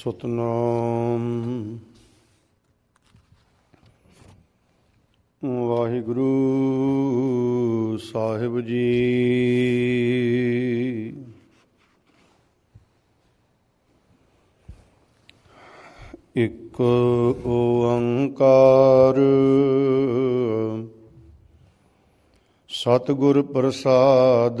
ਸਤਨਾਮ। ਵਾਹਿਗੁਰੂ ਸਾਹਿਬ ਜੀ। ਇੱਕ ਓੰਕਾਰ। ਸਤਿਗੁਰ ਪ੍ਰਸਾਦ।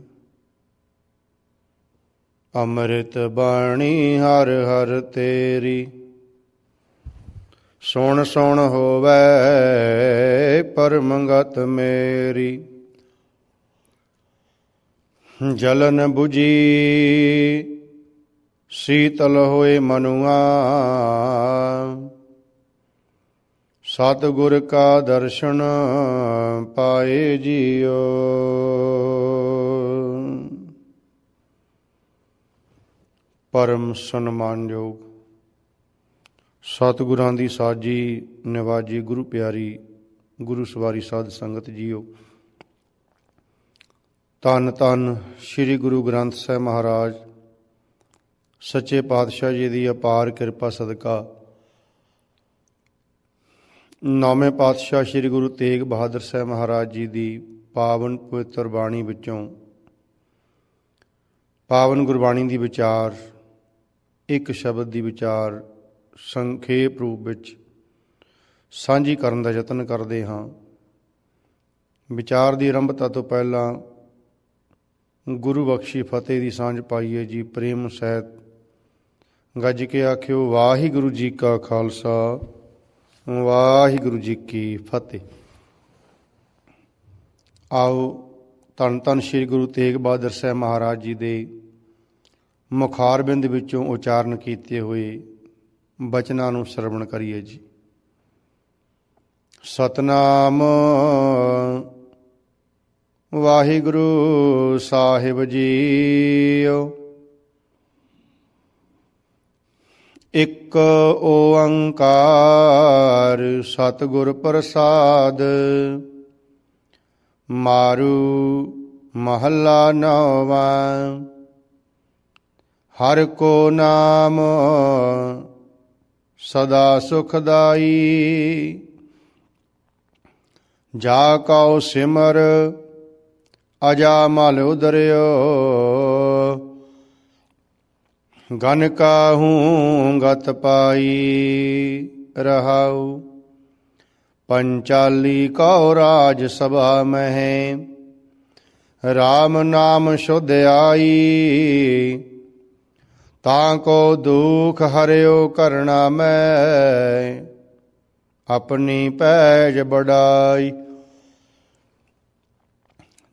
ਅੰਮ੍ਰਿਤ ਬਾਣੀ ਹਰ ਹਰ ਤੇਰੀ। ਸੁਣ ਸੁਣ ਹੋਵੇ ਪਰਮਗਤ ਮੇਰੀ। ਜਲਨ 부ਜੀ ਸੀਤਲ ਹੋਏ ਮਨੁਆ। ਸਤਿਗੁਰ ਕਾ ਦਰਸ਼ਨ ਪਾਏ ਜੀਓ। ਪਰਮ ਸਨਮਾਨਯੋਗ। ਸਤਿਗੁਰਾਂ ਦੀ ਸਾਜੀ ਨਿਵਾਜੀ ਗੁਰੂ ਪਿਆਰੀ, ਗੁਰੂ ਸਵਾਰੀ ਸਾਧ ਸੰਗਤ ਜੀਓ। ਤਨ ਤਨ ਸ੍ਰੀ ਗੁਰੂ ਗ੍ਰੰਥ ਸਾਹਿਬ ਮਹਾਰਾਜ, ਸੱਚੇ ਪਾਤਸ਼ਾਹ ਜੀ ਦੀ ਅਪਾਰ ਕਿਰਪਾ ਸਦਕਾ। ਨੌਵੇਂ ਪਾਤਸ਼ਾਹ ਸ੍ਰੀ ਗੁਰੂ ਤੇਗ ਬਹਾਦਰ ਸਾਹਿਬ ਮਹਾਰਾਜ ਜੀ ਦੀ ਪਾਵਨ ਪਵਿੱਤਰ ਬਾਣੀ ਵਿੱਚੋਂ, ਪਾਵਨ ਗੁਰਬਾਣੀ ਦੀ ਵਿਚਾਰ ਇੱਕ ਸ਼ਬਦ ਦੀ ਵਿਚਾਰ ਸੰਖੇਪ ਰੂਪ ਵਿੱਚ ਸਾਂਝੀ ਕਰਨ ਦਾ ਯਤਨ ਕਰਦੇ ਹਾਂ। ਵਿਚਾਰ ਦੀ ਆਰੰਭਤਾ ਤੋਂ ਪਹਿਲਾਂ ਗੁਰੂ ਬਖਸ਼ੀ ਫਤਿਹ ਦੀ ਸਾਂਝ ਪਾਈਏ ਜੀ ਪ੍ਰੇਮ ਸਹਿਤ। ਗੱਜ ਕੇ ਆਖਿਓ, ਵਾਹਿਗੁਰੂ ਜੀ ਕਾ ਖਾਲਸਾ, ਵਾਹਿਗੁਰੂ ਜੀ ਕੀ ਫਤਿਹ। ਆਓ ਧੰਨ ਧੰਨ ਸ੍ਰੀ ਗੁਰੂ ਤੇਗ ਬਹਾਦਰ ਸਾਹਿਬ ਮਹਾਰਾਜ ਜੀ ਦੇ ਮੁਖਾਰਬਿੰਦ ਵਿੱਚੋਂ ਉਚਾਰਨ ਕੀਤੇ ਹੋਏ ਬਚਨਾਂ ਨੂੰ ਸਰਵਣ ਕਰੀਏ ਜੀ। ਸਤਨਾਮ ਵਾਹਿਗੁਰੂ ਸਾਹਿਬ ਜੀਓ। ਇੱਕ ਓੰਕਾਰ ਸਤਿਗੁਰ ਪ੍ਰਸਾਦ, ਮਾਰੂ ਮਹੱਲਾ ਨੌਵਾਂ। ਹਰ ਕੋ ਨਾਮ ਸਦਾ ਸੁਖਦਾਈ। ਜਾ ਕਉ ਸਿਮਰ, ਅਜਾ ਮਲ ਉਦਰਿਓ। ਗਨ ਕਾਹੂੰ ਗਤ ਪਾਈ ਰਹਾਉ। ਪੰਚਾਲੀ ਕਉ ਰਾਜ ਸਭਾ ਮਹਿ। RAM ਨਾਮ ਸ਼ੁਧ ਆਈ। ਤਾਂ ਕੋ ਦੁਖ ਹਰਿਓ ਕਰਣਾ ਮੈਂ। ਆਪਣੀ ਪੈਜ ਬੜਾਈ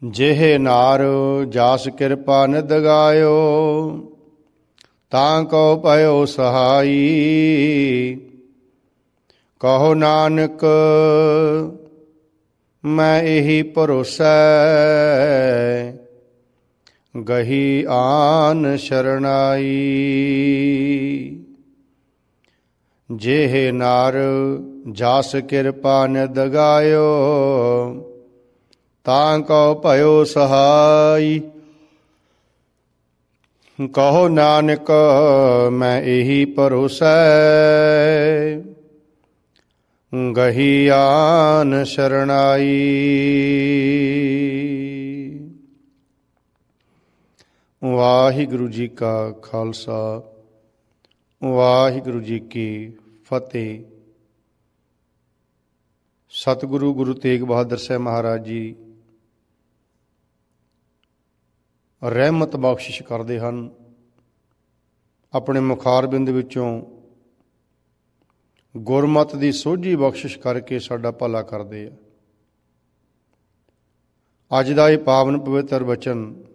ਜਿਹੇ ਨਾਰ ਜਾਸ ਕਿਰਪਾ ਨਿਦ ਤਾਂ ਕੋ ਪਇਓ ਸਹਾਈ। ਕਹੋ ਨਾਨਕ, ਮੈਂ ਇਹੀ ਭਰੋਸਾ। ਗਹੀ ਆਨ ਸ਼ਰਣਾਈ। ਜਿਹ ਨਾਰ ਜਾਸ ਕਿਰਪਾ ਨਿਦ ਗਾਇਓ, ਤਾਂ ਕਉ ਭਇਓ ਸਹਾਈ। ਕਹੋ ਨਾਨਕ, ਮੈਂ ਇਹੀ ਭਰੋਸਾ। ਗਹੀ ਆਨ ਸ਼ਰਣਾਈ। ਵਾਹਿਗੁਰੂ ਜੀ ਕਾ ਖਾਲਸਾ, ਵਾਹਿਗੁਰੂ ਜੀ ਕੀ ਫਤਿਹ। ਸਤਿਗੁਰੂ ਗੁਰੂ ਤੇਗ ਬਹਾਦਰ ਸਾਹਿਬ ਮਹਾਰਾਜ ਜੀ ਰਹਿਮਤ ਬਖਸ਼ਿਸ਼ ਕਰਦੇ ਹਨ। ਆਪਣੇ ਮੁਖਾਰਬਿੰਦ ਵਿੱਚੋਂ ਗੁਰਮਤ ਦੀ ਸੋਝੀ ਬਖਸ਼ਿਸ਼ ਕਰਕੇ ਸਾਡਾ ਭਲਾ ਕਰਦੇ ਆ। ਅੱਜ ਦਾ ਇਹ ਪਾਵਨ ਪਵਿੱਤਰ ਵਚਨ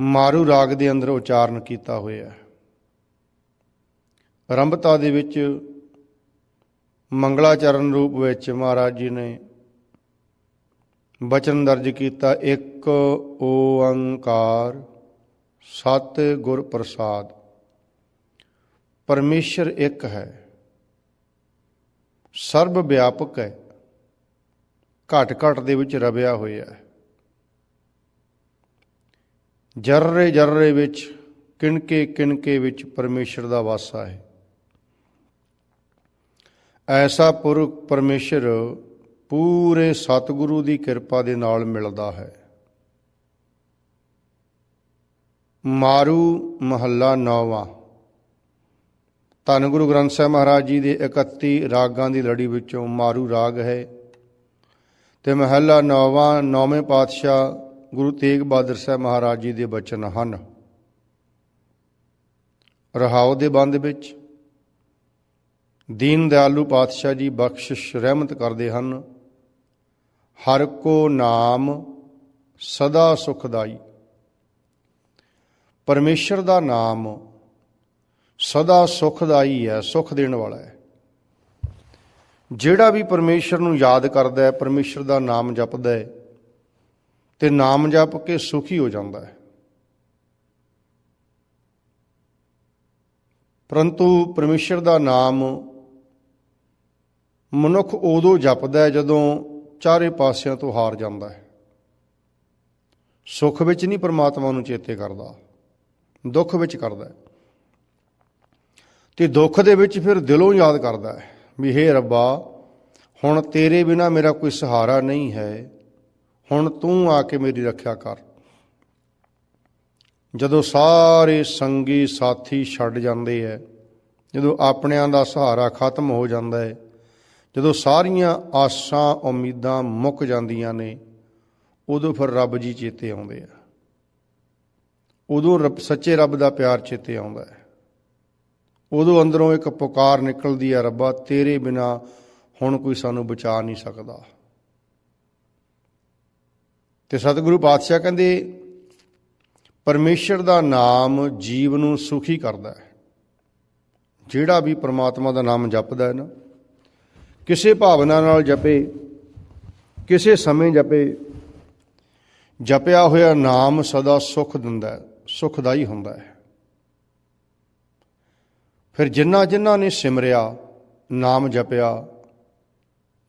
ਮਾਰੂ ਰਾਗ ਦੇ ਅੰਦਰ ਉਚਾਰਨ ਕੀਤਾ ਹੋਇਆ ਹੈ। ਆਰੰਭਤਾ ਦੇ ਵਿੱਚ ਮੰਗਲਾਚਰਨ ਰੂਪ ਵਿੱਚ ਮਹਾਰਾਜ ਜੀ ਨੇ ਬਚਨ ਦਰਜ ਕੀਤਾ, ਇੱਕ ਓੰਕਾਰ ਸਤ ਗੁਰ ਪ੍ਰਸਾਦ। ਪਰਮੇਸ਼ਰ ਇੱਕ ਹੈ, ਸਰਬ ਵਿਆਪਕ ਹੈ, ਘਟ ਘਟ ਦੇ ਵਿੱਚ ਰਵਿਆ ਹੋਇਆ ਹੈ। ਜਰਰੇ ਜਰਰੇ ਵਿੱਚ, ਕਿਣਕੇ ਕਿਣਕੇ ਵਿੱਚ ਪਰਮੇਸ਼ਰ ਦਾ ਵਾਸਾ ਹੈ। ਐਸਾ ਪੁਰਖ ਪਰਮੇਸ਼ਰ ਪੂਰੇ ਸਤਿਗੁਰੂ ਦੀ ਕਿਰਪਾ ਦੇ ਨਾਲ ਮਿਲਦਾ ਹੈ। ਮਾਰੂ ਮਹੱਲਾ ਨੌਵਾਂ। ਧੰਨ ਗੁਰੂ ਗ੍ਰੰਥ ਸਾਹਿਬ ਮਹਾਰਾਜ ਜੀ ਦੇ 31 ਰਾਗਾਂ ਦੀ ਲੜੀ ਵਿੱਚੋਂ ਮਾਰੂ ਰਾਗ ਹੈ ਤੇ ਮਹੱਲਾ ਨੌਵਾਂ, ਨੌਵੇਂ ਪਾਤਸ਼ਾਹ ਗੁਰੂ ਤੇਗ ਬਹਾਦਰ ਸਾਹਿਬ ਮਹਾਰਾਜ ਜੀ ਦੇ ਬਚਨ ਹਨ। ਰਹਾਉ ਦੇ ਬੰਦ ਵਿੱਚ, ਦੀਨ ਦਿਆਲੂ ਪਾਤਸ਼ਾਹ ਜੀ ਬਖਸ਼ਿਸ਼ ਰਹਿਮਤ ਕਰਦੇ ਹਨ। ਹਰ ਕੋ ਨਾਮ ਸਦਾ ਸੁਖਦਾਈ। ਪਰਮੇਸ਼ਰ ਦਾ ਨਾਮ ਸਦਾ ਸੁਖਦਾਈ ਹੈ, ਸੁਖ ਦੇਣ ਵਾਲਾ ਹੈ। ਜਿਹੜਾ ਵੀ ਪਰਮੇਸ਼ਰ ਨੂੰ ਯਾਦ ਕਰਦਾ ਹੈ, ਪਰਮੇਸ਼ਰ ਦਾ ਨਾਮ ਜਪਦਾ ਹੈ ਤੇ ਨਾਮ ਜਪ ਕੇ ਸੁਖੀ ਹੋ ਜਾਂਦਾ ਹੈ। ਪਰੰਤੂ ਪਰਮੇਸ਼ਰ ਦਾ ਨਾਮ ਮਨੁੱਖ ਉਦੋਂ ਜਪਦਾ ਹੈ ਜਦੋਂ ਚਾਰੇ ਪਾਸਿਆਂ ਤੋਂ ਹਾਰ ਜਾਂਦਾ ਹੈ। ਸੁੱਖ ਵਿੱਚ ਨਹੀਂ ਪਰਮਾਤਮਾ ਨੂੰ ਚੇਤੇ ਕਰਦਾ, ਦੁੱਖ ਵਿੱਚ ਕਰਦਾ ਹੈ। ਤੇ ਦੁੱਖ ਦੇ ਵਿੱਚ ਫਿਰ ਦਿਲੋਂ ਯਾਦ ਕਰਦਾ ਹੈ ਵੀ ਹੇ ਰੱਬਾ, ਹੁਣ ਤੇਰੇ ਬਿਨਾ ਮੇਰਾ ਕੋਈ ਸਹਾਰਾ ਨਹੀਂ ਹੈ। ਹੁਣ ਤੂੰ ਆ ਕੇ ਮੇਰੀ ਰੱਖਿਆ ਕਰ। ਜਦੋਂ ਸਾਰੇ ਸੰਗੀ ਸਾਥੀ ਛੱਡ ਜਾਂਦੇ ਐ, ਜਦੋਂ ਆਪਣਿਆਂ ਦਾ ਸਹਾਰਾ ਖਤਮ ਹੋ ਜਾਂਦਾ ਹੈ ਜਦੋਂ ਸਾਰੀਆਂ ਆਸਾਂ ਉਮੀਦਾਂ ਮੁੱਕ ਜਾਂਦੀਆਂ ਨੇ, ਉਦੋਂ ਫਿਰ ਰੱਬ ਜੀ ਚੇਤੇ ਆਉਂਦੇ ਆ ਉਦੋਂ ਰੱਬ, ਸੱਚੇ ਰੱਬ ਦਾ ਪਿਆਰ ਚੇਤੇ ਆਉਂਦਾ ਹੈ ਉਦੋਂ ਅੰਦਰੋਂ ਇੱਕ ਪੁਕਾਰ ਨਿਕਲਦੀ ਹੈ ਰੱਬਾ ਤੇਰੇ ਬਿਨਾ ਹੁਣ ਕੋਈ ਸਾਨੂੰ ਬਚਾ ਨਹੀਂ ਸਕਦਾ। ਤੇ ਸਤਿਗੁਰੂ ਪਾਤਸ਼ਾਹ ਕਹਿੰਦੇ, ਪਰਮੇਸ਼ਰ ਦਾ ਨਾਮ ਜੀਵ ਨੂੰ ਸੁਖੀ ਕਰਦਾ ਹੈ। ਜਿਹੜਾ ਵੀ ਪ੍ਰਮਾਤਮਾ ਦਾ ਨਾਮ ਜਪਦਾ ਹੈ ਨਾ, ਕਿਸੇ ਭਾਵਨਾ ਨਾਲ ਜਪੇ, ਕਿਸੇ ਸਮੇਂ ਜਪੇ, ਜਪਿਆ ਹੋਇਆ ਨਾਮ ਸਦਾ ਸੁਖ ਦਿੰਦਾ ਹੈ, ਸੁਖਦਾਈ ਹੁੰਦਾ ਹੈ। ਫਿਰ ਜਿਨ੍ਹਾਂ ਜਿਨ੍ਹਾਂ ਨੇ ਸਿਮਰਿਆ, ਨਾਮ ਜਪਿਆ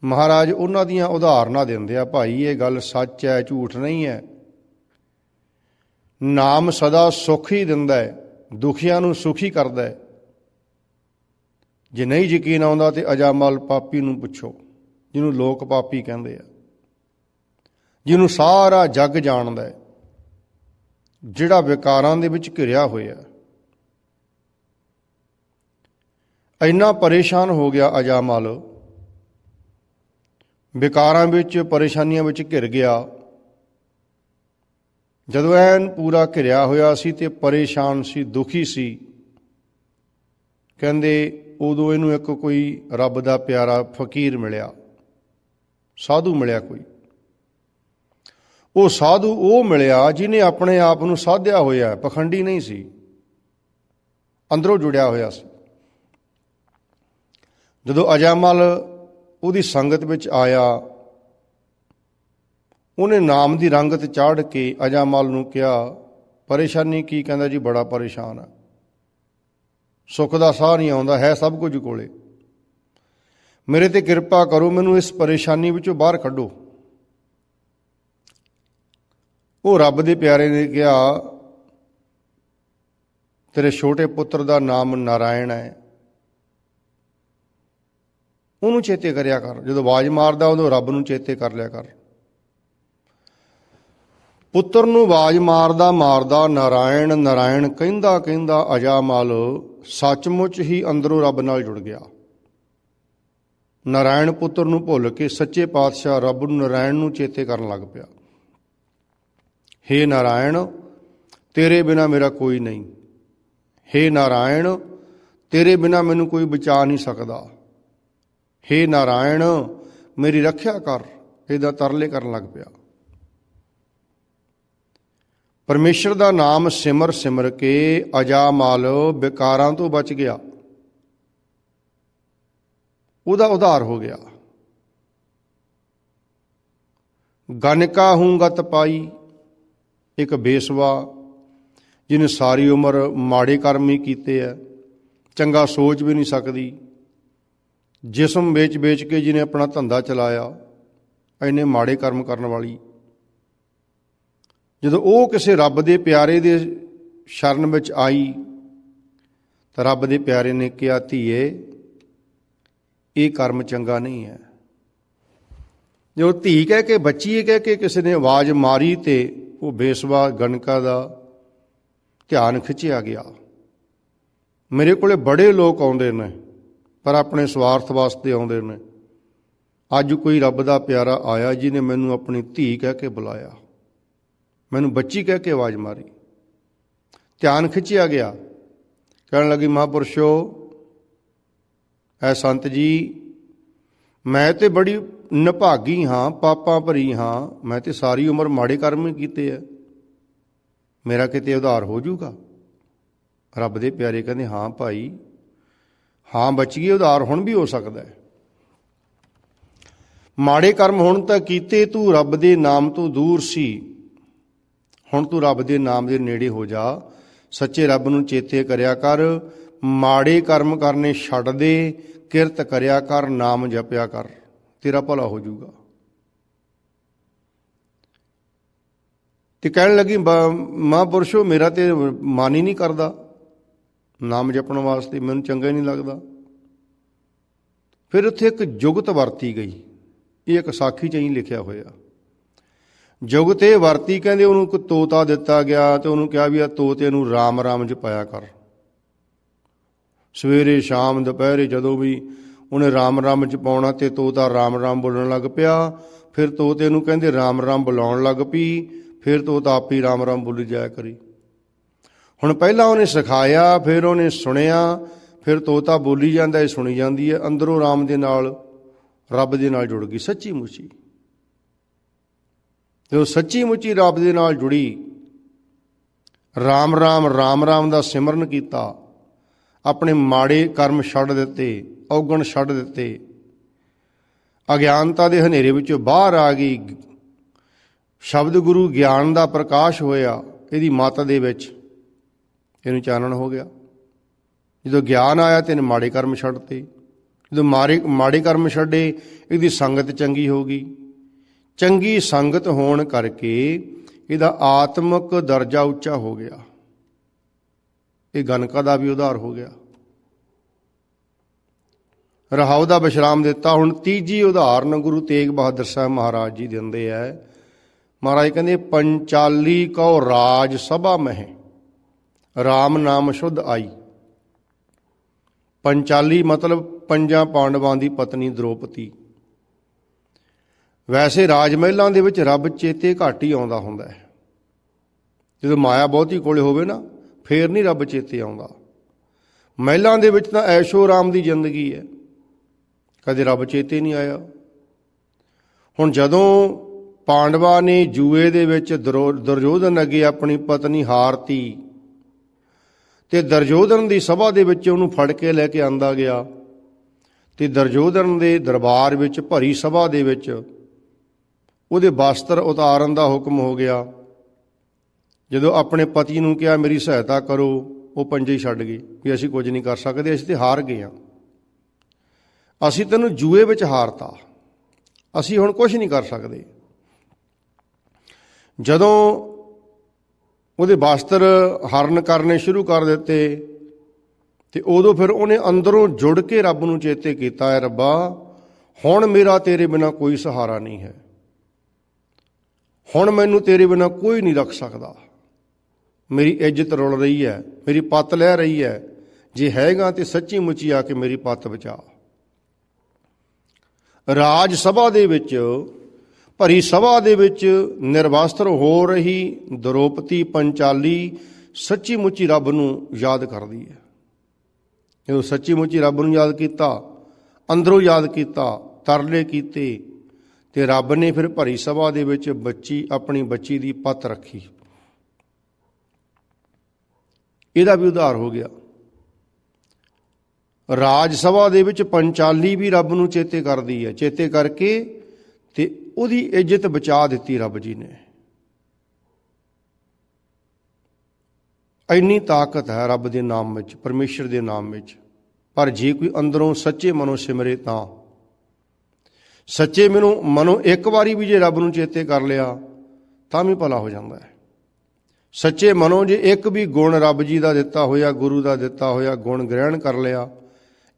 ਮਹਾਰਾਜ, ਉਹਨਾਂ ਦੀਆਂ ਉਦਾਹਰਨਾਂ ਦਿੰਦੇ ਆ, ਭਾਈ, ਇਹ ਗੱਲ ਸੱਚ ਹੈ, ਝੂਠ ਨਹੀਂ ਹੈ। ਨਾਮ ਸਦਾ ਸੁਖ ਹੀ ਦਿੰਦਾ ਹੈ, ਦੁਖੀਆਂ ਨੂੰ ਸੁਖੀ ਕਰਦਾ ਹੈ। ਜੇ ਨਹੀਂ ਯਕੀਨ ਆਉਂਦਾ ਤੇ ਅਜਾਮਲ ਪਾਪੀ ਨੂੰ ਪੁੱਛੋ, ਜਿਹਨੂੰ ਲੋਕ ਪਾਪੀ ਕਹਿੰਦੇ ਆ। ਜਿਹਨੂੰ ਸਾਰਾ ਜੱਗ ਜਾਣਦਾ ਹੈ, ਜਿਹੜਾ ਵਿਕਾਰਾਂ ਦੇ ਵਿੱਚ ਘਿਰਿਆ ਹੋਇਆ। ਇੰਨਾ ਪਰੇਸ਼ਾਨ ਹੋ ਗਿਆ ਅਜਾਮਲ। ਵਿਕਾਰਾਂ ਵਿੱਚ, ਪਰੇਸ਼ਾਨੀਆਂ ਵਿੱਚ ਘਿਰ ਗਿਆ। ਜਦੋਂ ਐਨ ਪੂਰਾ ਘਿਰਿਆ ਹੋਇਆ ਸੀ ਤੇ ਪਰੇਸ਼ਾਨ ਸੀ, ਦੁਖੀ ਸੀ। ਕਹਿੰਦੇ, ਉਦੋਂ ਇਹਨੂੰ ਇੱਕ ਕੋਈ ਰੱਬ ਦਾ ਪਿਆਰਾ ਫਕੀਰ ਮਿਲਿਆ। ਸਾਧੂ ਮਿਲਿਆ ਕੋਈ। ਉਹ ਸਾਧੂ ਉਹ ਮਿਲਿਆ ਜਿਹਨੇ ਆਪਣੇ ਆਪ ਨੂੰ ਸਾਧਿਆ ਹੋਇਆ ਪਖੰਡੀ ਨਹੀਂ ਸੀ। ਅੰਦਰੋਂ ਜੁੜਿਆ ਹੋਇਆ ਸੀ। ਜਦੋਂ ਅਜਾਮਲ ਉਹਦੀ ਸੰਗਤ ਵਿੱਚ ਆਇਆ। ਉਹਨੇ ਨਾਮ ਦੀ ਰੰਗਤ ਚਾੜ ਕੇ ਅਜਾਮਲ ਨੂੰ ਕਿਹਾ, ਪਰੇਸ਼ਾਨੀ ਕੀ? ਕਹਿੰਦਾ, ਜੀ, ਬੜਾ ਪਰੇਸ਼ਾਨ ਆ। ਸੁੱਖ ਦਾ ਸਾਹ ਨਹੀਂ ਆਉਂਦਾ, ਹੈ ਸਭ ਕੁਝ ਕੋਲੇ। ਮੇਰੇ ਤੇ ਕਿਰਪਾ ਕਰੋ, ਮੈਨੂੰ ਇਸ ਪਰੇਸ਼ਾਨੀ ਵਿੱਚੋਂ ਬਾਹਰ ਕੱਢੋ। ਉਹ ਰੱਬ ਦੇ ਪਿਆਰੇ ਨੇ ਕਿਹਾ, ਤੇਰੇ ਛੋਟੇ ਪੁੱਤਰ ਦਾ ਨਾਮ ਨਾਰਾਇਣ ਹੈ। ਉਹਨੂੰ ਚੇਤੇ ਕਰਿਆ ਕਰ। ਜਦੋਂ ਆਵਾਜ਼ ਮਾਰਦਾ ਉਦੋਂ ਰੱਬ ਨੂੰ ਚੇਤੇ ਕਰ ਲਿਆ ਕਰ। ਪੁੱਤਰ ਨੂੰ ਆਵਾਜ਼ ਮਾਰਦਾ ਮਾਰਦਾ ਨਾਰਾਇਣ ਨਾਰਾਇਣ ਕਹਿੰਦਾ ਕਹਿੰਦਾ, ਅਜਾ ਮਾਲ, ਸੱਚਮੁੱਚ ਹੀ ਅੰਦਰੋਂ ਰੱਬ ਨਾਲ ਜੁੜ ਗਿਆ। ਨਾਰਾਇਣ ਪੁੱਤਰ ਨੂੰ ਭੁੱਲ ਕੇ ਸੱਚੇ ਪਾਤਸ਼ਾਹ ਰੱਬ ਨੂੰ ਨਾਰਾਇਣ ਨੂੰ ਚੇਤੇ ਕਰਨ ਲੱਗ ਪਿਆ। ਹੇ ਨਾਰਾਇਣ, ਤੇਰੇ ਬਿਨਾ ਮੇਰਾ ਕੋਈ ਨਹੀਂ। ਹੇ ਨਾਰਾਇਣ, ਤੇਰੇ ਬਿਨਾ ਮੈਨੂੰ ਕੋਈ ਬਚਾ ਨਹੀਂ ਸਕਦਾ। ਹੇ ਨਾਰਾਇਣ, ਮੇਰੀ ਰੱਖਿਆ ਕਰ, ਇਹਦਾ ਤਰਲੇ ਕਰਨ ਲੱਗ ਪਿਆ। ਪਰਮੇਸ਼ਰ ਦਾ ਨਾਮ ਸਿਮਰ ਸਿਮਰ ਕੇ ਅਜਾਮਲ ਵਿਕਾਰਾਂ ਤੋਂ ਬਚ ਗਿਆ। ਉਹਦਾ ਉਧਾਰ ਹੋ ਗਿਆ। ਗਨਕਾ ਹੂੰ ਗਤ ਪਾਈ, ਇੱਕ ਬੇਸਵਾ ਜਿਹਨੇ ਸਾਰੀ ਉਮਰ ਮਾੜੇ ਕਰਮ ਹੀ ਕੀਤੇ ਆ ਚੰਗਾ ਸੋਚ ਵੀ ਨਹੀਂ ਸਕਦੀ। ਜਿਸਮ ਵੇਚ-ਵੇਚ ਕੇ ਜਿਹਨੇ ਆਪਣਾ ਧੰਦਾ ਚਲਾਇਆ ਐਨੇ ਮਾੜੇ ਕਰਮ ਕਰਨ ਵਾਲੀ। ਜਦੋਂ ਉਹ ਕਿਸੇ ਰੱਬ ਦੇ ਪਿਆਰੇ ਦੇ ਸ਼ਰਨ ਵਿੱਚ ਆਈ, ਤਾਂ ਰੱਬ ਦੇ ਪਿਆਰੇ ਨੇ ਕਿਹਾ, ਧੀਏ, ਇਹ ਕਰਮ ਚੰਗਾ ਨਹੀਂ ਹੈ। ਜੋ ਧੀ ਕਹਿ ਕੇ, ਬੱਚੀ ਇਹ ਕਹਿ ਕੇ ਕਿਸੇ ਨੇ ਆਵਾਜ਼ ਮਾਰੀ ਤੇ ਉਹ ਬੇਸਵਾ ਗਣਕਾ ਦਾ ਧਿਆਨ ਖਿੱਚਿਆ ਗਿਆ। ਮੇਰੇ ਕੋਲੇ ਬੜੇ ਲੋਕ ਆਉਂਦੇ ਨੇ। ਪਰ ਆਪਣੇ ਸਵਾਰਥ ਵਾਸਤੇ ਆਉਂਦੇ ਨੇ। ਅੱਜ ਕੋਈ ਰੱਬ ਦਾ ਪਿਆਰਾ ਆਇਆ ਜਿਹਨੇ ਮੈਨੂੰ ਆਪਣੀ ਧੀ ਕਹਿ ਕੇ ਬੁਲਾਇਆ। ਮੈਨੂੰ ਬੱਚੀ ਕਹਿ ਕੇ ਆਵਾਜ਼ ਮਾਰੀ। ਧਿਆਨ ਖਿੱਚਿਆ ਗਿਆ। ਕਹਿਣ ਲੱਗੀ, ਮਹਾਂਪੁਰਸ਼ੋ, ਐ ਸੰਤ ਜੀ, ਮੈਂ ਤੇ ਬੜੀ ਨਿਭਾਗੀ ਹਾਂ, ਪਾਪਾਂ ਭਰੀ ਹਾਂ, ਮੈਂ ਤੇ ਸਾਰੀ ਉਮਰ ਮਾੜੇ ਕਰਮ ਹੀ ਕੀਤੇ ਐ। ਮੇਰਾ ਕਿਤੇ ਉਧਾਰ ਹੋ ਜਾਊਗਾ? ਰੱਬ ਦੇ ਪਿਆਰੇ ਕਹਿੰਦੇ, ਹਾਂ ਭਾਈ ਹਾਂ ਬਚੀਏ, ਉਧਾਰ ਹੁਣ ਵੀ ਹੋ ਸਕਦਾ ਹੈ। ਮਾੜੇ ਕਰਮ ਹੁਣ ਤਾਂ ਕੀਤੇ, ਤੂੰ ਰੱਬ ਦੇ ਨਾਮ ਤੋਂ ਦੂਰ ਸੀ। ਹੁਣ ਤੂੰ ਰੱਬ ਦੇ ਨਾਮ ਦੇ ਨੇੜੇ ਹੋ ਜਾ। ਸੱਚੇ ਰੱਬ ਨੂੰ ਚੇਤੇ ਕਰਿਆ ਕਰ। ਮਾੜੇ ਕਰਮ ਕਰਨੇ ਛੱਡ ਦੇ। ਕਿਰਤ ਕਰਿਆ ਕਰ, ਨਾਮ ਜਪਿਆ ਕਰ। ਤੇਰਾ ਭਲਾ ਹੋ ਜਾਊਗਾ। ਤੇ ਕਹਿਣ ਲੱਗੀ ਮਹਾਂਪੁਰਸ਼ੋ, ਮੇਰਾ ਤੇ ਮਨ ਹੀ ਨਹੀਂ ਕਰਦਾ। ਨਾਮ ਜਪਣ ਵਾਸਤੇ ਮੈਨੂੰ ਚੰਗਾ ਹੀ ਨਹੀਂ ਲੱਗਦਾ। ਫਿਰ ਉੱਥੇ ਇੱਕ ਜੁਗਤ ਵਰਤੀ ਗਈ। ਇਹ ਇੱਕ ਸਾਖੀ ਚ ਹੀ ਲਿਖਿਆ ਹੋਇਆ। ਜੁਗਤ ਇਹ ਵਰਤੀ, ਕਹਿੰਦੇ ਉਹਨੂੰ ਇੱਕ ਤੋਤਾ ਦਿੱਤਾ ਗਿਆ ਤੇ ਉਹਨੂੰ ਕਿਹਾ ਵੀ ਆ ਤੋਤੇ ਨੂੰ ਰਾਮ ਰਾਮ ਜਪਾਇਆ ਕਰ। ਸਵੇਰੇ, ਸ਼ਾਮ, ਦੁਪਹਿਰੇ ਜਦੋਂ ਵੀ ਉਹਨੇ ਰਾਮ ਰਾਮ ਜਪਾਉਣਾ ਤੇ ਤੋਤਾ ਰਾਮ ਰਾਮ ਬੋਲਣ ਲੱਗ ਪਿਆ, ਫਿਰ ਤੋਤੇ ਨੂੰ ਕਹਿੰਦੇ ਰਾਮ ਰਾਮ ਬੁਲਾਉਣ ਲੱਗ ਪਈ, ਫਿਰ ਤੋਤਾ ਆਪ ਹੀ ਰਾਮ ਰਾਮ ਬੋਲੀ ਜਾਇਆ ਕਰੀ। ਹੁਣ ਪਹਿਲਾਂ ਉਹਨੇ ਸਿਖਾਇਆ, ਫਿਰ ਉਹਨੇ ਸੁਣਿਆ, ਫਿਰ ਤੋਤਾ ਬੋਲੀ ਜਾਂਦਾ ਹੈ ਸੁਣੀ ਜਾਂਦੀ ਹੈ। ਅੰਦਰੋਂ ਰਾਮ ਦੇ ਨਾਲ, ਰੱਬ ਦੇ ਨਾਲ ਜੁੜ ਗਈ ਸੱਚੀ ਮੁੱਚੀ ਜਦੋਂ ਸੱਚੀ ਮੁੱਚੀ ਰੱਬ ਦੇ ਨਾਲ ਜੁੜੀ। ਰਾਮ ਰਾਮ ਰਾਮ ਰਾਮ ਦਾ ਸਿਮਰਨ ਕੀਤਾ। ਆਪਣੇ ਮਾੜੇ ਕਰਮ ਛੱਡ ਦਿੱਤੇ, ਔਗਣ ਛੱਡ ਦਿੱਤੇ। ਅਗਿਆਨਤਾ ਦੇ ਹਨੇਰੇ ਵਿੱਚੋਂ ਬਾਹਰ ਆ ਗਈ। ਸ਼ਬਦ ਗੁਰੂ ਗਿਆਨ ਦਾ ਪ੍ਰਕਾਸ਼ ਹੋਇਆ, ਇਹਦੀ ਮੱਤ ਦੇ ਵਿੱਚ। ਇਹਨੂੰ ਚਾਨਣ ਹੋ ਗਿਆ। ਜਦੋਂ ਗਿਆਨ ਆਇਆ ਤੇ ਇਹਨੇ ਮਾੜੇ ਕਰਮ ਛੱਡਤੇ। ਜਦੋਂ ਮਾਰੇ, ਮਾੜੇ ਕਰਮ ਛੱਡੇ, ਇਹਦੀ ਸੰਗਤ ਚੰਗੀ ਹੋ ਗਈ। ਚੰਗੀ ਸੰਗਤ ਹੋਣ ਕਰਕੇ ਇਹਦਾ ਆਤਮਿਕ ਦਰਜਾ ਉੱਚਾ ਹੋ ਗਿਆ। ਇਹ ਗਨਕਾ ਦਾ ਵੀ ਉਧਾਰ ਹੋ ਗਿਆ। ਰਹਾਉ ਦਾ ਬਿਸ਼ਰਾਮ ਦਿੱਤਾ। ਹੁਣ ਤੀਜੀ ਉਦਾਹਰਨ ਗੁਰੂ ਤੇਗ ਬਹਾਦਰ ਸਾਹਿਬ ਮਹਾਰਾਜ ਜੀ ਦਿੰਦੇ ਐ ਮਹਾਰਾਜ ਕਹਿੰਦੇ, ਪੰਚਾਲੀ ਕਉ ਰਾਜ ਸਭਾ ਮਹਿ। RAM ਨਾਮ ਸ਼ੁੱਧ ਆਈ। ਪੰਚਾਲੀ ਮਤਲਬ ਪੰਜਾਂ ਪਾਂਡਵਾਂ ਦੀ ਪਤਨੀ ਦ੍ਰੋਪਦੀ। ਵੈਸੇ ਰਾਜ ਮਹਿਲਾਂ ਦੇ ਵਿੱਚ ਰੱਬ ਚੇਤੇ ਘੱਟ ਹੀ ਆਉਂਦਾ ਹੁੰਦਾ ਹੈ। ਜਦੋਂ ਮਾਇਆ ਬਹੁਤੀ ਕੋਲੇ ਹੋਵੇ ਨਾ, ਫੇਰ ਨਹੀਂ ਰੱਬ ਚੇਤੇ ਆਉਂਦਾ। ਮਹਿਲਾਂ ਦੇ ਵਿੱਚ ਤਾਂ ਐਸ਼ੋ ਰਾਮ ਦੀ ਜ਼ਿੰਦਗੀ ਹੈ। ਕਦੇ ਰੱਬ ਚੇਤੇ ਨਹੀਂ ਆਇਆ। ਹੁਣ ਜਦੋਂ ਪਾਂਡਵਾ ਨੇ ਜੂਏ ਦੇ ਵਿੱਚ ਦੁਰਯੋਧਨ ਅੱਗੇ ਆਪਣੀ ਪਤਨੀ ਹਾਰਤੀ ਤੇ ਦਰਜੋਧਨ ਦੀ ਸਭਾ ਦੇ ਵਿੱਚ ਉਹਨੂੰ ਫੜ ਕੇ ਲੈ ਕੇ ਆਂਦਾ ਗਿਆ। ਤੇ ਦਰਜੋਧਨ ਦੇ ਦਰਬਾਰ ਵਿੱਚ ਭਰੀ ਸਭਾ ਦੇ ਵਿੱਚ ਉਹਦੇ ਵਸਤਰ ਉਤਾਰਨ ਦਾ ਹੁਕਮ ਹੋ ਗਿਆ। ਜਦੋਂ ਆਪਣੇ ਪਤੀ ਨੂੰ ਕਿਹਾ, ਮੇਰੀ ਸਹਾਇਤਾ ਕਰੋ, ਉਹ ਪੰਜੇ ਛੱਡ ਗਏ ਵੀ ਅਸੀਂ ਕੁਝ ਨਹੀਂ ਕਰ ਸਕਦੇ, ਅਸੀਂ ਤੇ ਹਾਰ ਗਏ ਆ ਅਸੀਂ ਤੈਨੂੰ ਜੂਏ ਵਿੱਚ ਹਾਰਤਾ। ਅਸੀਂ ਹੁਣ ਕੁਝ ਨਹੀਂ ਕਰ ਸਕਦੇ। ਜਦੋਂ ਉਹਦੇ ਵਸਤਰ ਹਰਨ ਕਰਨੇ ਸ਼ੁਰੂ ਕਰ ਦਿੱਤੇ ਤੇ ਉਦੋਂ ਫਿਰ ਉਹਨੇ ਅੰਦਰੋਂ ਜੁੜ ਕੇ ਰੱਬ ਨੂੰ ਚੇਤੇ ਕੀਤਾ ਹੈ ਰੱਬਾ, ਹੁਣ ਮੇਰਾ ਤੇਰੇ ਬਿਨਾ ਕੋਈ ਸਹਾਰਾ ਨਹੀਂ ਹੈ। ਹੁਣ ਮੈਨੂੰ ਤੇਰੇ ਬਿਨਾ ਕੋਈ ਨਹੀਂ ਰੱਖ ਸਕਦਾ। ਮੇਰੀ ਇੱਜ਼ਤ ਰੁਲ ਰਹੀ ਹੈ, ਮੇਰੀ ਪੱਤ ਲੈ ਰਹੀ ਹੈ। ਜੇ ਹੈਗਾ ਤੇ ਸੱਚੀ ਮੁੱਚੀ ਆ ਕੇ ਮੇਰੀ ਪੱਤ ਬਚਾ। ਰਾਜ ਸਭਾ ਦੇ ਵਿੱਚ ਭਰੀ ਸਭਾ ਦੇ ਵਿੱਚ ਨਿਰਵਸਤਰ ਹੋ ਰਹੀ ਦਰੋਪਤੀ ਪੰਚਾਲੀ ਸੱਚੀ ਮੁੱਚੀ ਰੱਬ ਨੂੰ ਯਾਦ ਕਰਦੀ ਹੈ। ਜਦੋਂ ਸੱਚੀ ਮੁੱਚੀ ਰੱਬ ਨੂੰ ਯਾਦ ਕੀਤਾ, ਅੰਦਰੋਂ ਯਾਦ ਕੀਤਾ, ਤਰਲੇ ਕੀਤੇ, ਤੇ ਰੱਬ ਨੇ ਫਿਰ ਭਰੀ ਸਭਾ ਦੇ ਵਿੱਚ ਬੱਚੀ, ਆਪਣੀ ਬੱਚੀ ਦੀ ਪਤ ਰੱਖੀ। ਇਹਦਾ ਵੀ ਉਧਾਰ ਹੋ ਗਿਆ। ਰਾਜ ਸਭਾ ਦੇ ਵਿੱਚ ਪੰਚਾਲੀ ਵੀ ਰੱਬ ਨੂੰ ਚੇਤੇ ਕਰਦੀ ਹੈ। ਚੇਤੇ ਕਰਕੇ ਤੇ ਉਹਦੀ ਇੱਜ਼ਤ ਬਚਾ ਦਿੱਤੀ ਰੱਬ ਜੀ ਨੇ। ਇੰਨੀ ਤਾਕਤ ਹੈ ਰੱਬ ਦੇ ਨਾਮ ਵਿੱਚ, ਪਰਮੇਸ਼ਰ ਦੇ ਨਾਮ ਵਿੱਚ। ਪਰ ਜੇ ਕੋਈ ਅੰਦਰੋਂ ਸੱਚੇ ਮਨੋਂ ਸਿਮਰੇ ਤਾਂ। ਸੱਚੇ ਮਨੋਂ ਮਨੋਂ ਇੱਕ ਵਾਰੀ ਵੀ ਜੇ ਰੱਬ ਨੂੰ ਚੇਤੇ ਕਰ ਲਿਆ, ਤਾਂ ਵੀ ਭਲਾ ਹੋ ਜਾਂਦਾ ਹੈ। ਸੱਚੇ ਮਨੋਂ ਜੇ ਇੱਕ ਵੀ ਗੁਣ ਰੱਬ ਜੀ ਦਾ ਦਿੱਤਾ ਹੋਇਆ, ਗੁਰੂ ਦਾ ਦਿੱਤਾ ਹੋਇਆ ਗੁਣ ਗ੍ਰਹਿਣ ਕਰ ਲਿਆ,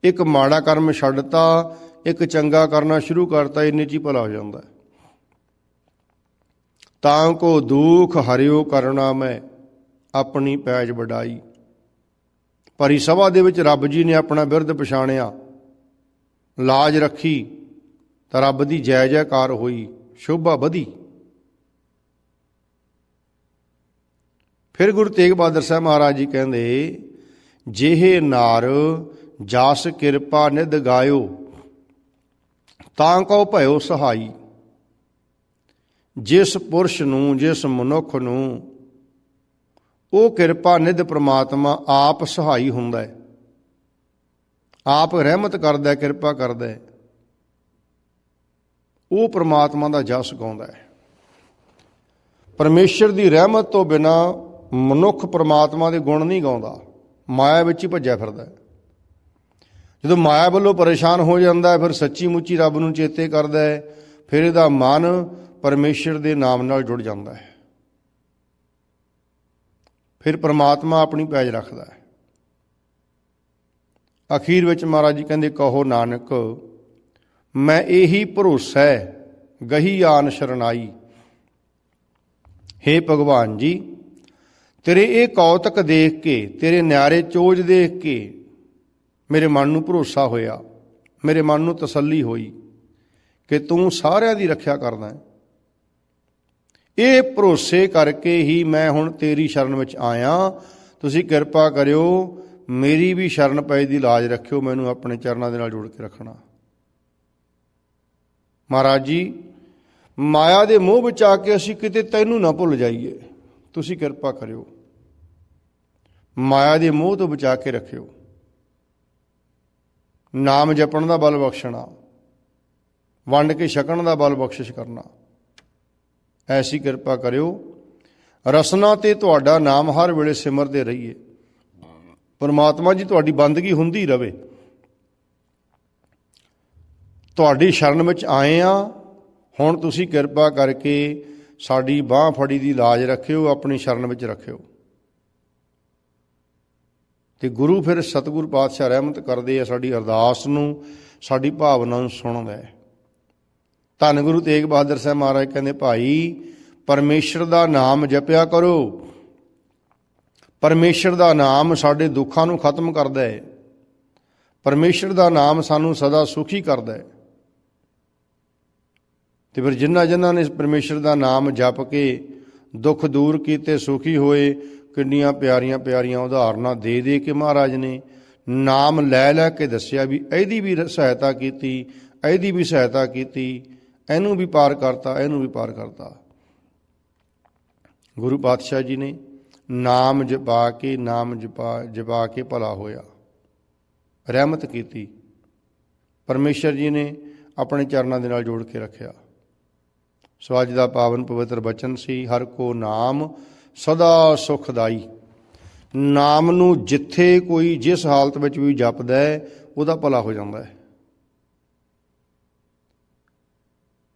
ਇੱਕ ਮਾੜਾ ਕਰਮ ਛੱਡਤਾ, ਇੱਕ ਚੰਗਾ ਕਰਨਾ ਸ਼ੁਰੂ ਕਰਤਾ, ਇੰਨੇ ਚ ਹੀ ਭਲਾ ਹੋ ਜਾਂਦਾ ਹੈ। ਤਾਂ ਕੋ ਦੁਖ ਹਰਿਓ ਕਰਨਾ ਮੈਂ, ਆਪਣੀ ਪੈਜ ਵਡਾਈ। ਭਰੀ ਸਭਾ ਦੇ ਵਿੱਚ ਰੱਬ ਜੀ ਨੇ ਆਪਣਾ ਬਿਰਧ ਪਛਾਣਿਆ। ਲਾਜ ਰੱਖੀ, ਤਾਂ ਰੱਬ ਦੀ ਜੈ ਜੈਕਾਰ ਹੋਈ, ਸ਼ੋਭਾ ਵਧੀ। ਫਿਰ ਗੁਰੂ ਤੇਗ ਬਹਾਦਰ ਸਾਹਿਬ ਮਹਾਰਾਜ ਜੀ ਕਹਿੰਦੇ, ਜਿਹੇ ਨਾਰ ਜਾਸ ਕਿਰਪਾ ਨਿਧ ਗਾਇਓ, ਤਾਂ ਕਉ ਭਇਓ ਸਹਾਈ। ਜਿਸ ਪੁਰਸ਼ ਨੂੰ, ਜਿਸ ਮਨੁੱਖ ਨੂੰ ਉਹ ਕਿਰਪਾ ਨਿਧ ਪ੍ਰਮਾਤਮਾ ਆਪ ਸਹਾਈ ਹੁੰਦਾ ਹੈ। ਆਪ ਰਹਿਮਤ ਕਰਦਾ ਹੈ, ਕਿਰਪਾ ਕਰਦਾ ਹੈ। ਉਹ ਪ੍ਰਮਾਤਮਾ ਦਾ ਜਸ ਗਾਉਂਦਾ ਹੈ। ਪਰਮੇਸ਼ਰ ਦੀ ਰਹਿਮਤ ਤੋਂ ਬਿਨਾ ਮਨੁੱਖ ਪ੍ਰਮਾਤਮਾ ਦੇ ਗੁਣ ਨਹੀਂ ਗਾਉਂਦਾ। ਮਾਇਆ ਵਿੱਚ ਹੀ ਭੱਜਿਆ ਫਿਰਦਾ ਹੈ। ਜਦੋਂ ਮਾਇਆ ਵੱਲੋਂ ਪਰੇਸ਼ਾਨ ਹੋ ਜਾਂਦਾ ਹੈ, ਫਿਰ ਸੱਚੀ ਮੁੱਚੀ ਰੱਬ ਨੂੰ ਚੇਤੇ ਕਰਦਾ ਹੈ। ਫਿਰ ਇਹਦਾ ਮਨ ਪਰਮੇਸ਼ਰ ਦੇ ਨਾਮ ਨਾਲ ਜੁੜ ਜਾਂਦਾ ਹੈ। ਫਿਰ ਪ੍ਰਮਾਤਮਾ ਆਪਣੀ ਪੈਜ ਰੱਖਦਾ ਹੈ। ਅਖੀਰ ਵਿੱਚ ਮਹਾਰਾਜ ਜੀ ਕਹਿੰਦੇ, ਕਹੋ ਨਾਨਕ, ਮੈਂ ਇਹੀ ਭਰੋਸਾ ਹੈ, ਗਹੀ ਆਨ ਸ਼ਰਨਾਈ। हे ਭਗਵਾਨ ਜੀ, ਤੇਰੇ ਇਹ ਕੌਤਕ ਦੇਖ ਕੇ, ਤੇਰੇ ਨਿਆਰੇ ਚੋਜ ਦੇਖ ਕੇ ਮੇਰੇ ਮਨ ਨੂੰ ਭਰੋਸਾ ਹੋਇਆ, ਮੇਰੇ ਮਨ ਨੂੰ ਤਸੱਲੀ ਹੋਈ ਕਿ ਤੂੰ ਸਾਰਿਆਂ ਦੀ ਰੱਖਿਆ ਕਰਦਾ ਹੈ। ਇਹ ਭਰੋਸੇ ਕਰਕੇ ਹੀ ਮੈਂ ਹੁਣ ਤੇਰੀ ਸ਼ਰਨ ਵਿੱਚ ਆਇਆ। ਤੁਸੀਂ ਕਿਰਪਾ ਕਰਿਓ, ਮੇਰੀ ਵੀ ਸ਼ਰਨ ਪੈ ਦੀ ਲਾਜ ਰੱਖਿਓ, ਮੈਨੂੰ ਆਪਣੇ ਚਰਨਾਂ ਦੇ ਨਾਲ ਜੋੜ ਕੇ ਰੱਖਣਾ। ਮਹਾਰਾਜ ਜੀ, ਮਾਇਆ ਦੇ ਮੋਹ ਵਿੱਚ ਆ ਕੇ ਅਸੀਂ ਕਿਤੇ ਤੈਨੂੰ ਨਾ ਭੁੱਲ ਜਾਈਏ। ਤੁਸੀਂ ਕਿਰਪਾ ਕਰਿਓ। ਮਾਇਆ ਦੇ ਮੋਹ ਤੋਂ ਬਚਾ ਕੇ ਰੱਖਿਓ। ਨਾਮ ਜਪਣ ਦਾ ਬਲ ਬਖਸ਼ਣਾ। ਵੰਡ ਕੇ ਛਕਣ ਦਾ ਬਲ ਬਖਸ਼ਿਸ਼ ਕਰਨਾ। ਐਸੀ ਕਿਰਪਾ ਕਰਿਓ। ਰਸਨਾ ਤੇ ਤੁਹਾਡਾ ਨਾਮ ਹਰ ਵੇਲੇ ਸਿਮਰਦੇ ਰਹੀਏ। ਪਰਮਾਤਮਾ ਜੀ, ਤੁਹਾਡੀ ਬੰਦਗੀ ਹੁੰਦੀ ਰਵੇ। ਤੁਹਾਡੀ ਸ਼ਰਨ ਵਿੱਚ ਆਏ ਆ। ਹੁਣ ਤੁਸੀਂ ਕਿਰਪਾ ਕਰਕੇ ਸਾਡੀ ਬਾਹ ਫੜੀ ਦੀ ਲਾਜ ਰੱਖਿਓ, ਆਪਣੀ ਸ਼ਰਨ ਵਿੱਚ ਰੱਖਿਓ। ਤੇ ਗੁਰੂ ਫਿਰ ਸਤਿਗੁਰ ਪਾਤਸ਼ਾਹ ਰਹਿਮਤ ਕਰਦੇ ਆ, ਸਾਡੀ ਅਰਦਾਸ ਨੂੰ, ਸਾਡੀ ਭਾਵਨਾ ਨੂੰ ਸੁਣਦਾ ਹੈ। ਧੰਨ ਗੁਰੂ ਤੇਗ ਬਹਾਦਰ ਸਾਹਿਬ ਮਹਾਰਾਜ ਕਹਿੰਦੇ, ਭਾਈ, ਪਰਮੇਸ਼ਰ ਦਾ ਨਾਮ ਜਪਿਆ ਕਰੋ। ਪਰਮੇਸ਼ਰ ਦਾ ਨਾਮ ਸਾਡੇ ਦੁੱਖਾਂ ਨੂੰ ਖਤਮ ਕਰਦਾ ਹੈ। ਪਰਮੇਸ਼ਰ ਦਾ ਨਾਮ ਸਾਨੂੰ ਸਦਾ ਸੁਖੀ ਕਰਦਾ ਹੈ। ਤੇ ਫਿਰ ਜਿਨ੍ਹਾਂ ਜਿਨ੍ਹਾਂ ਨੇ ਪਰਮੇਸ਼ਰ ਦਾ ਨਾਮ ਜਪ ਕੇ ਦੁੱਖ ਦੂਰ ਕੀਤੇ, ਸੁਖੀ ਹੋਏ, ਕਿੰਨੀਆਂ ਪਿਆਰੀਆਂ ਪਿਆਰੀਆਂ ਉਦਾਹਰਨਾਂ ਦੇ ਦੇ ਕੇ ਮਹਾਰਾਜ ਨੇ ਨਾਮ ਲੈ ਲੈ ਕੇ ਦੱਸਿਆ ਵੀ ਇਹਦੀ ਵੀ ਸਹਾਇਤਾ ਕੀਤੀ, ਇਹਦੀ ਵੀ ਸਹਾਇਤਾ ਕੀਤੀ ਇਹਨੂੰ ਵੀ ਪਾਰ ਕਰਤਾ, ਇਹਨੂੰ ਵੀ ਪਾਰ ਕਰਤਾ। ਗੁਰੂ ਪਾਤਸ਼ਾਹ ਜੀ ਨੇ ਨਾਮ ਜਪਾ ਕੇ, ਨਾਮ ਜਪਾ ਜਪਾ ਕੇ ਭਲਾ ਹੋਇਆ। ਰਹਿਮਤ ਕੀਤੀ। ਪਰਮੇਸ਼ਰ ਜੀ ਨੇ ਆਪਣੇ ਚਰਨਾਂ ਦੇ ਨਾਲ ਜੋੜ ਕੇ ਰੱਖਿਆ। ਸੋ ਅੱਜ ਦਾ ਪਾਵਨ ਪਵਿੱਤਰ ਬਚਨ ਸੀ, ਹਰ ਕੋ ਨਾਮ ਸਦਾ ਸੁਖਦਾਈ। ਨਾਮ ਨੂੰ ਜਿੱਥੇ ਕੋਈ ਜਿਸ ਹਾਲਤ ਵਿੱਚ ਵੀ ਜਪਦਾ ਹੈ, ਉਹਦਾ ਭਲਾ ਹੋ ਜਾਂਦਾ ਹੈ।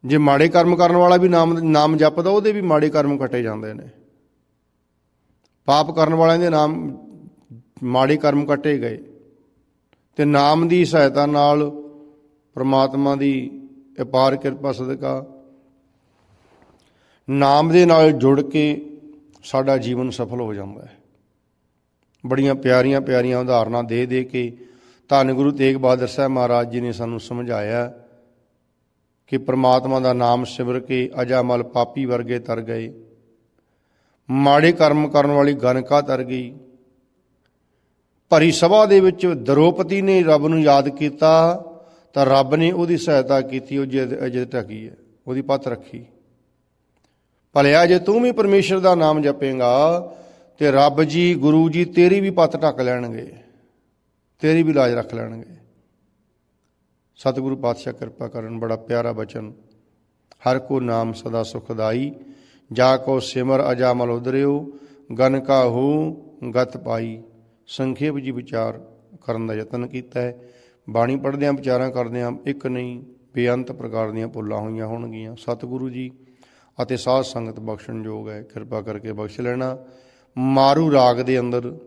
ਜੇ ਮਾੜੇ ਕਰਮ ਕਰਨ ਵਾਲਾ ਵੀ ਨਾਮ ਨਾਮ ਜਪਦਾ, ਉਹਦੇ ਵੀ ਮਾੜੇ ਕਰਮ ਕੱਟੇ ਜਾਂਦੇ ਨੇ। ਪਾਪ ਕਰਨ ਵਾਲਿਆਂ ਦੇ ਨਾਮ ਮਾੜੇ ਕਰਮ ਕੱਟੇ ਗਏ। ਤੇ ਨਾਮ ਦੀ ਸਹਾਇਤਾ ਨਾਲ ਪ੍ਰਮਾਤਮਾ ਦੀ ਅਪਾਰ ਕਿਰਪਾ ਸਦਕਾ ਨਾਮ ਦੇ ਨਾਲ ਜੁੜ ਕੇ ਸਾਡਾ ਜੀਵਨ ਸਫਲ ਹੋ ਜਾਂਦਾ ਹੈ। ਬੜੀਆਂ ਪਿਆਰੀਆਂ ਪਿਆਰੀਆਂ ਉਦਾਹਰਨਾਂ ਦੇ ਦੇ ਕੇ ਧੰਨ ਗੁਰੂ ਤੇਗ ਬਹਾਦਰ ਸਾਹਿਬ ਮਹਾਰਾਜ ਜੀ ਨੇ ਸਾਨੂੰ ਸਮਝਾਇਆ ਕਿ ਪ੍ਰਮਾਤਮਾ ਦਾ ਨਾਮ ਸਿਮਰ ਕੇ ਅਜਾਮਲ ਪਾਪੀ ਵਰਗੇ ਤਰ ਗਏ। ਮਾੜੇ ਕਰਮ ਕਰਨ ਵਾਲੀ ਗਨਕਾ ਤਰ ਗਈ। ਭਰੀ ਸਭਾ ਦੇ ਵਿੱਚ ਦਰੋਪਤੀ ਨੇ ਰੱਬ ਨੂੰ ਯਾਦ ਕੀਤਾ, ਤਾਂ ਰੱਬ ਨੇ ਉਹਦੀ ਸਹਾਇਤਾ ਕੀਤੀ, ਉਹ ਅਜੇ ਢਕੀ ਹੈ, ਉਹਦੀ ਪੱਤ ਰੱਖੀ। ਭਲਿਆ ਜੇ ਤੂੰ ਵੀ ਪਰਮੇਸ਼ਰ ਦਾ ਨਾਮ ਜਪੇਗਾ, ਤੇ ਰੱਬ ਜੀ, ਗੁਰੂ ਜੀ ਤੇਰੀ ਵੀ ਪੱਤ ਢੱਕ ਲੈਣਗੇ, ਤੇਰੀ ਵੀ ਲਾਜ ਰੱਖ ਲੈਣਗੇ। ਸਤਿਗੁਰੂ ਪਾਤਸ਼ਾਹ ਕਿਰਪਾ ਕਰਨ, ਬੜਾ ਪਿਆਰਾ ਬਚਨ। ਹਰ ਕੋ ਨਾਮ ਸਦਾ ਸੁਖਦਾਈ ਜਾ ਕੋ ਸਿਮਰ ਅਜਾਮਲ ਉਦਰਿਓ ਗਨ ਹੋ ਗਤ ਪਾਈ। ਸੰਖੇਪ ਜੀ ਵਿਚਾਰ ਕਰਨ ਦਾ ਯਤਨ ਕੀਤਾ ਹੈ। ਬਾਣੀ ਪੜ੍ਹਦਿਆਂ ਵਿਚਾਰਾਂ ਕਰਦਿਆਂ ਇੱਕ ਨਹੀਂ, ਬੇਅੰਤ ਪ੍ਰਕਾਰ ਦੀਆਂ ਭੁੱਲਾਂ ਹੋਈਆਂ ਹੋਣਗੀਆਂ। ਸਤਿਗੁਰੂ ਜੀ ਅਤੇ ਸਾਧ ਸੰਗਤ ਬਖਸ਼ਣ ਯੋਗ ਹੈ। ਕਿਰਪਾ ਕਰਕੇ ਬਖਸ਼ ਲੈਣਾ। ਮਾਰੂ ਰਾਗ ਦੇ ਅੰਦਰ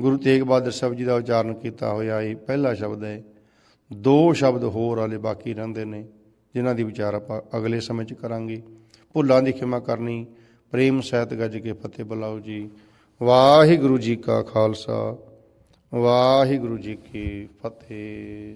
ਗੁਰੂ ਤੇਗ ਬਹਾਦਰ ਸਾਹਿਬ ਜੀ ਦਾ ਉਚਾਰਨ ਕੀਤਾ ਹੋਇਆ ਇਹ ਪਹਿਲਾ ਸ਼ਬਦ ਹੈ। ਦੋ ਸ਼ਬਦ ਹੋਰ ਵਾਲੇ ਬਾਕੀ ਰਹਿੰਦੇ ਨੇ, ਜਿਨ੍ਹਾਂ ਦੀ ਵਿਚਾਰ ਆਪਾਂ ਅਗਲੇ ਸਮੇਂ 'ਚ ਕਰਾਂਗੇ। ਭੁੱਲਾਂ ਦੀ ਖਿਮਾ ਕਰਨੀ, ਪ੍ਰੇਮ ਸਹਿਤ ਗੱਜ ਕੇ ਫਤਿਹ ਬੁਲਾਓ ਜੀ। ਵਾਹਿਗੁਰੂ ਜੀ ਕਾ ਖਾਲਸਾ, ਵਾਹਿਗੁਰੂ ਜੀ ਕੀ ਫਤਿਹ।